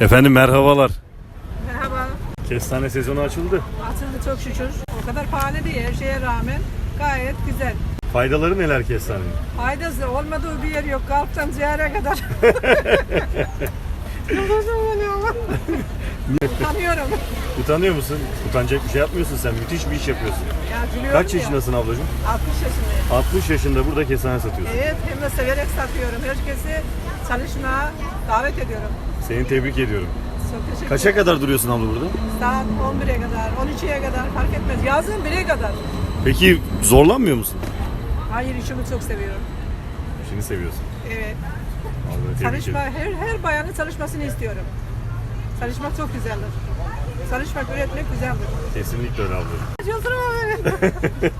Efendim merhabalar. Merhaba. Kestane sezonu açıldı. Açıldı çok şükür. O kadar pahalı değil her şeye rağmen gayet güzel. Faydaları neler kestanenin? Faydası olmadığı bir yer yok. Kalpten ziyare kadar. Utanıyorum. Utanıyor musun? Utanacak bir şey yapmıyorsun sen. Müthiş bir iş yapıyorsun. Ya gülüyorum Kaç ya. yaşındasın ablacığım? 60 yaşındayım. 60 yaşında burada kestane satıyorsun. Evet hem de severek satıyorum. Herkesi çalışmaya davet ediyorum. Seni tebrik ediyorum. Çok teşekkür Kaça ederim. kadar duruyorsun abla burada? Saat 11'e kadar, 12'ye kadar fark etmez. Yazın 1'e kadar. Peki zorlanmıyor musun? Hayır işimi çok seviyorum. İşini seviyorsun. Evet. Vallahi tebrik Çalışma, ederim. her, her bayanın çalışmasını istiyorum. Çalışmak çok güzeldir. Çalışmak, üretmek güzeldir. Kesinlikle öyle ablacığım. Yıldırım abi.